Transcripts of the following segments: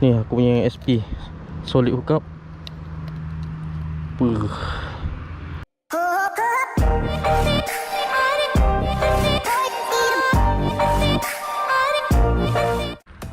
Ni aku punya SP Solid hookup. Puh.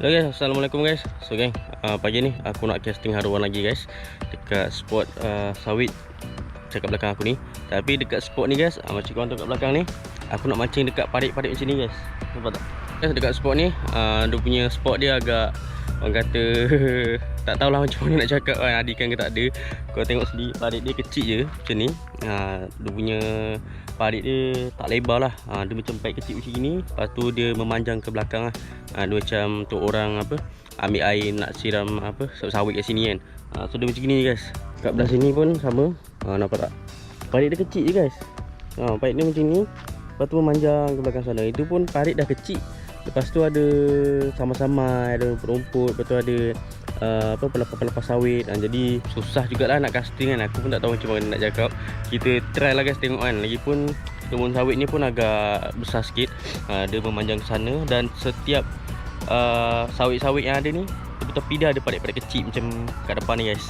Hello guys, Assalamualaikum guys. So gang, uh, pagi ni aku nak casting haruan lagi guys Dekat spot uh, sawit Cakap belakang aku ni. Tapi dekat spot ni guys, uh, macam korang tengok belakang ni Aku nak mancing dekat parit-parit macam ni guys. Nampak tak? Guys, dekat spot ni, uh, dia punya spot dia agak Orang kata Tak tahulah macam mana nak cakap. Kan Adikan ke tak ada. Kau tengok sendiri parit dia kecil je Macam ni. Uh, Dia punya parit dia tak lebar lah uh, Dia macam parit kecil macam ni Lepas tu dia memanjang ke belakang lah. Uh, Dia macam untuk orang apa Ambil air nak siram apa sawit kat sini kan. Uh, So dia macam ni guys Kat belah sini pun sama uh, Nampak tak Parit dia kecil je guys uh, Parit dia macam ni Lepas tu memanjang ke belakang sana Itu pun parit dah kecil Lepas tu ada sama-sama ada rumput-rumput, lepas tu ada uh, apa pelepah-pelepah sawit. Uh, jadi susah jugalah nak casting kan. Aku pun tak tahu macam mana nak cakap. Kita try lah guys tengok kan. Lagipun kebun sawit ni pun agak besar sikit. Uh, dia memanjang ke sana dan setiap uh, sawit-sawit yang ada ni tepi-tepi dia ada parit-parit kecil macam kat depan ni guys.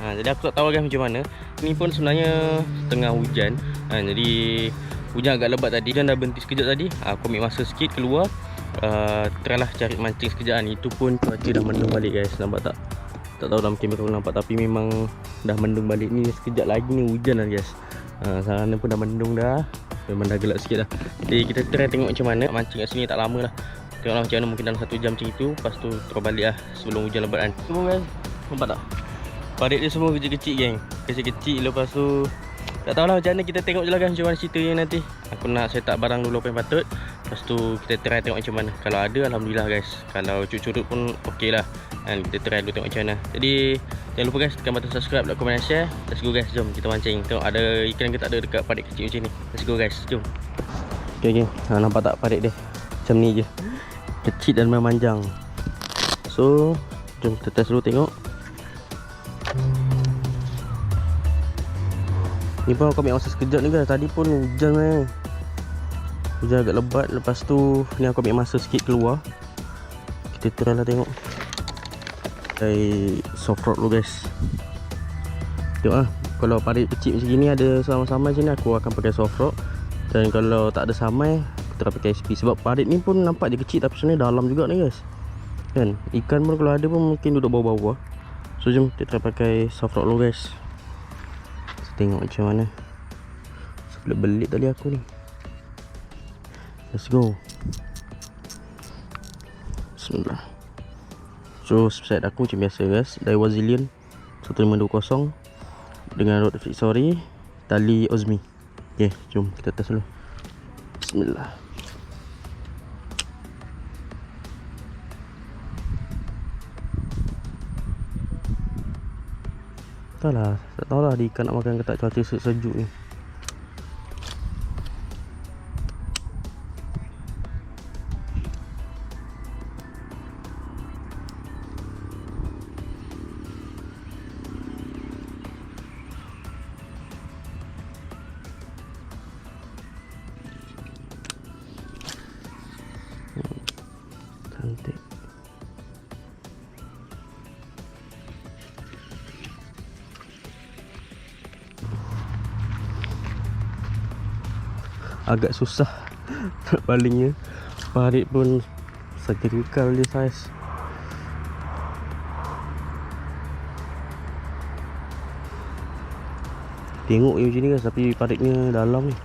Ha, jadi aku tak tahu guys macam mana. Ni pun sebenarnya tengah hujan. Ha, jadi hujan agak lebat tadi. Hujan dah berhenti sekejap tadi. Ha, aku ambil masa sikit keluar uh, try lah cari mancing sekejap ni Itu pun cuaca dah mendung balik guys Nampak tak? Tak tahu dalam kamera kau nampak Tapi memang dah mendung balik ni Sekejap lagi ni hujan lah guys uh, Sana pun dah mendung dah Memang dah gelap sikit dah Jadi kita try tengok macam mana Mancing kat sini tak lama lah Tengoklah macam mana mungkin dalam satu jam macam itu Lepas tu terus balik lah sebelum hujan lebat kan Semua guys Nampak tak? Parit dia semua kecil-kecil geng. Kecil-kecil lepas tu tak tahulah macam mana kita tengok je lah guys macam mana ceritanya nanti. Aku nak set up barang dulu apa yang patut. Lepas tu kita try tengok macam mana. Kalau ada Alhamdulillah guys. Kalau curut-curut pun ok lah. Dan kita try dulu tengok macam mana. Jadi jangan lupa guys tekan button subscribe, like, komen dan share. Let's go guys. Jom kita mancing. Tengok ada ikan ke tak ada dekat parit kecil macam ni. Let's go guys. Jom. Ok geng. Ha, nampak tak parit dia? Macam ni je. Kecil dan memanjang. So jom kita test dulu tengok Ni pun aku ambil masa sekejap ni guys Tadi pun hujan eh. Hujan agak lebat. Lepas tu Ni aku ambil masa sikit keluar. Kita try lah tengok. Pakai soft rock dulu guys. Tengok lah Kalau parit kecil macam ni Ada sama-sama macam ni Aku akan pakai soft rock. Dan kalau tak ada samai Aku try pakai SP Sebab parit ni pun nampak je kecil Tapi sebenarnya dalam juga ni guys. Kan? Ikan pun kalau ada pun Mungkin duduk bawah-bawah. So jom kita try pakai soft rock dulu guys tengok macam mana. Sebelah belit tadi aku ni. Let's go. Bismillah. So set aku macam biasa guys. Daiwa Zillion 1520 Dengan rod Victory Tali Ozmi. Okay jom kita test dulu. Bismillah Tak lah, tak tahu lah ikan nak makan ke tak cuaca sejuk ni agak susah nak palingnya. Parit pun sejengkal dia saiz tengok je macam ni guys tapi paritnya dalam ni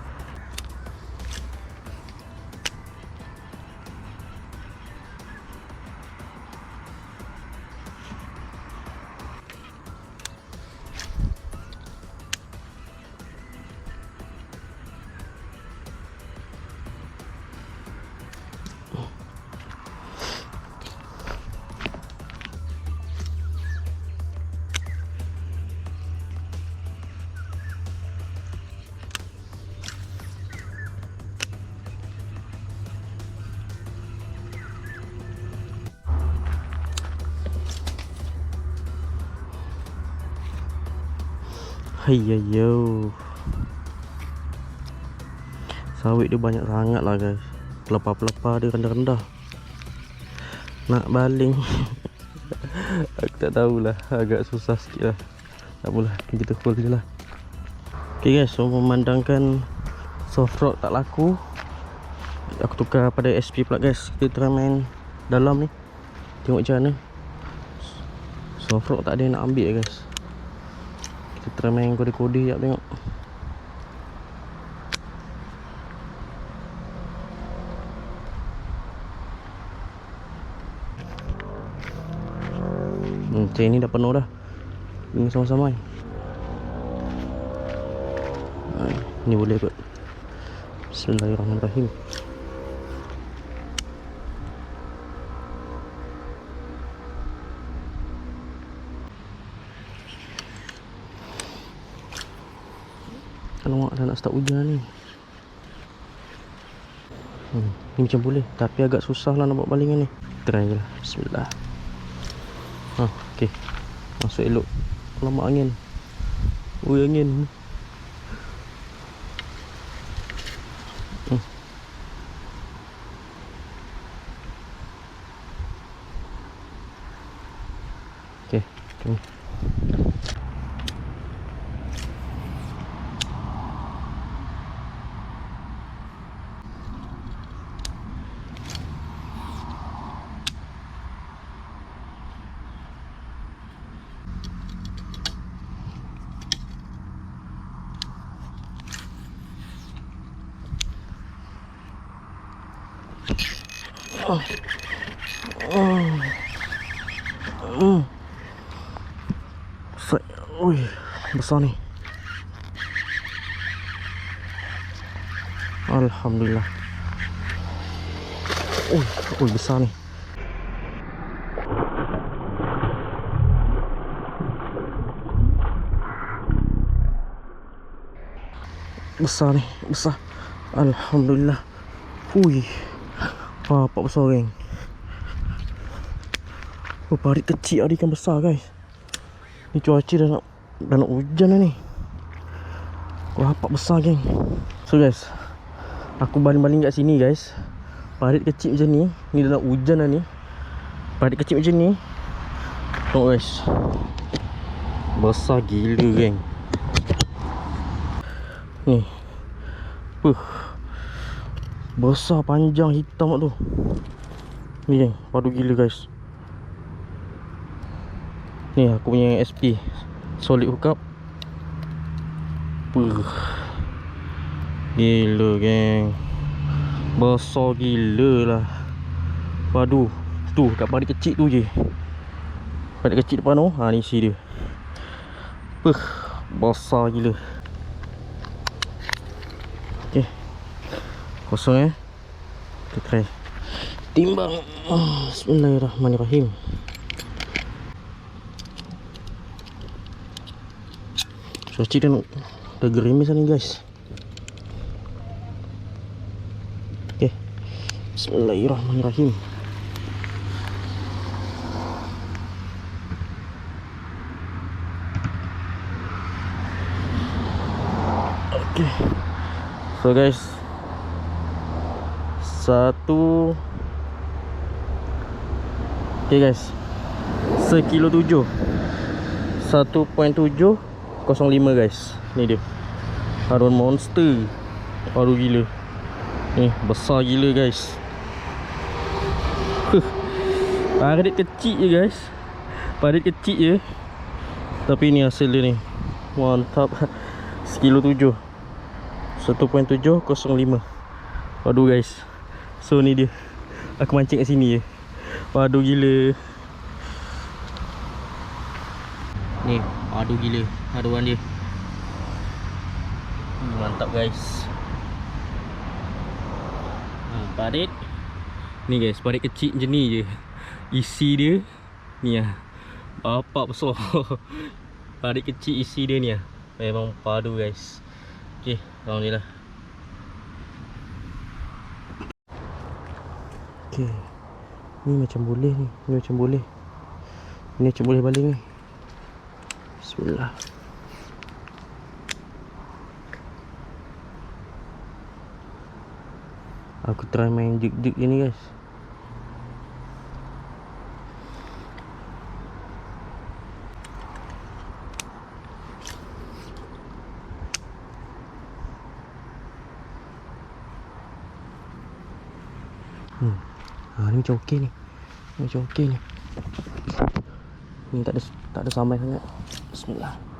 Hayayo Sawit dia banyak sangat lah guys. Pelepah-pelepah dia rendah-rendah. Nak baling. Aku tak tahulah. Agak susah sikit lah. Tak apalah. Kita hold je lah Okay guys. So memandangkan Soft rock tak laku. Aku tukar pada SP pula guys. Kita try main Dalam ni. Tengok macam mana. Soft rock tak ada nak ambil guys Kita try main kode-kode Sekejap tengok. Hmm, chain ni dah penuh dah. Ini sama-sama ni ha, Ni boleh kot. Bismillahirrahmanirrahim dah nak start hujan ni hmm, Ni macam boleh Tapi agak susah lah nak buat balingan ni Try lah Bismillah Ha, okey. Masuk elok. Lama angin. Ui angin. Hmm. Okey, jom. بصاني. الحمد لله اوه اوه بصاني. بصاني بصاني الحمد لله اوه Bapak besar geng. Oh, parit kecil ada ikan besar guys. Ni cuaca dah nak dah nak hujan dah ni. Wah, bapak besar geng. So guys, aku baling-baling kat sini guys. Parit kecil macam ni, ni dah nak hujan dah ni. Parit kecil macam ni. Tengok guys. Besar gila geng. Ni. Puh. Besar panjang hitam tu. Ni padu gila guys. Ni aku punya SP Solid hookup Puh. Gila geng Besar gila lah Padu Tu kat parit kecil tu je Parit kecil depan tu Ha ni isi dia Puh. Besar gila Kosong eh. Kita try. Timbang. Bismillahirrahmanirrahim. Cuaca dah nak Dah gerimis ni guys. Okay Bismillahirrahmanirrahim. Okay So guys Satu. Okay guys. Sekilo tujuh. 1.7 05 guys. Ni dia. Harun monster. Baru gila. Ni besar gila guys. Parit kecil je guys. Parit kecil je. Tapi ni hasil dia ni. Mantap. Sekilo tujuh. 1.7 05 Waduh guys So ni dia. Aku mancing kat sini je. Waduh gila. Ni Aduh gila. Haruan dia. Hmm, Mantap guys. Ha, Parit. Ni guys Parit kecil macam ni je. Isi dia Ni lah Bapak besar. Parit kecil isi dia ni lah Memang padu guys. Okay Alhamdulillah Okay Ni macam boleh ni. Ni macam boleh. Ni macam boleh baling ni. Bismillah. Aku try main jig-jig je ni guys Hmm. Ha, ni macam okey ni. Macam okey ni. Ni tak ada tak ada samai sangat. Bismillah.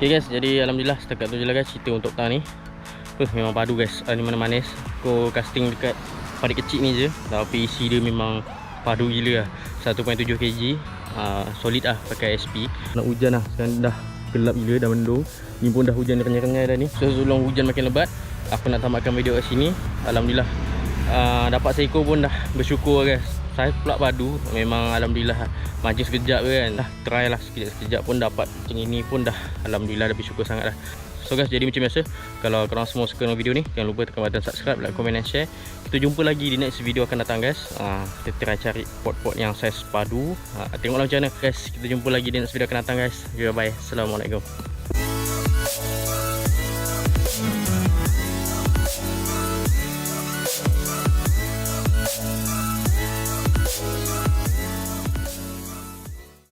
Okay guys, jadi Alhamdulillah setakat tu je lah guys cerita untuk tang ni. Uh, Memang padu guys, uh, ni mana manis Aku casting dekat parit kecil ni je. Tapi isi dia memang padu gila lah. 1.7 kg. Uh, Solid lah pakai SP Nak hujan lah, sekarang dah gelap gila dah mendung. Ni pun dah hujan renyai-renyai dah ni. So sebelum hujan makin lebat Aku nak tamatkan video kat sini. Alhamdulillah. Uh, Dapat seekor pun dah bersyukur guys saya pula padu memang alhamdulillah mancing sekejap kan. Dah try lah sekejap-sekejap pun dapat macam ini pun dah alhamdulillah dah bersyukur sangat lah. So guys jadi macam biasa kalau korang semua suka dengan video ni jangan lupa tekan button subscribe like comment and share. Kita jumpa lagi di next video akan datang guys. Uh, kita try cari pot-pot yang saiz padu. Uh, tengoklah macam mana. Guys kita jumpa lagi di next video akan datang guys. Bye bye assalamualaikum